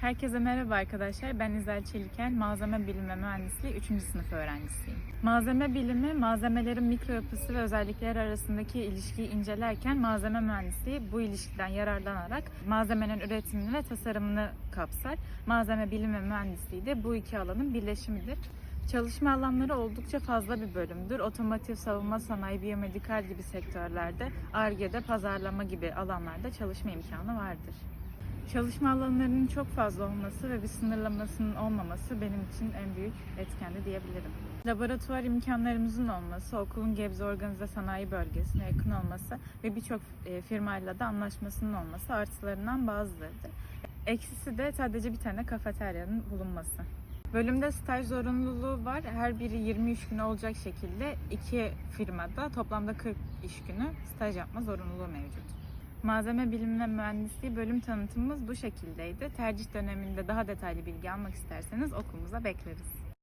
Herkese merhaba arkadaşlar. Ben İzel Çeliken, Malzeme Bilimi ve Mühendisliği 3. sınıf öğrencisiyim. Malzeme bilimi, malzemelerin mikro yapısı ve özellikleri arasındaki ilişkiyi incelerken malzeme mühendisliği bu ilişkiden yararlanarak malzemenin üretimini ve tasarımını kapsar. Malzeme bilimi ve mühendisliği de bu iki alanın birleşimidir. Çalışma alanları oldukça fazla bir bölümdür. Otomotiv, savunma sanayi, biyomedikal gibi sektörlerde, ARGE'de, pazarlama gibi alanlarda çalışma imkanı vardır. Çalışma alanlarının çok fazla olması ve bir sınırlamasının olmaması benim için en büyük etkendi diyebilirim. Laboratuvar imkanlarımızın olması, okulun Gebze Organize Sanayi Bölgesi'ne yakın olması ve birçok e, firmayla da anlaşmasının olması artılarından bazılarıdır. Eksisi de sadece bir tane kafeteryanın bulunması. Bölümde staj zorunluluğu var. Her biri 23 gün olacak şekilde iki firmada toplamda 40 iş günü staj yapma zorunluluğu mevcut. Malzeme bilimi ve mühendisliği bölüm tanıtımımız bu şekildeydi. Tercih döneminde daha detaylı bilgi almak isterseniz okulumuza bekleriz.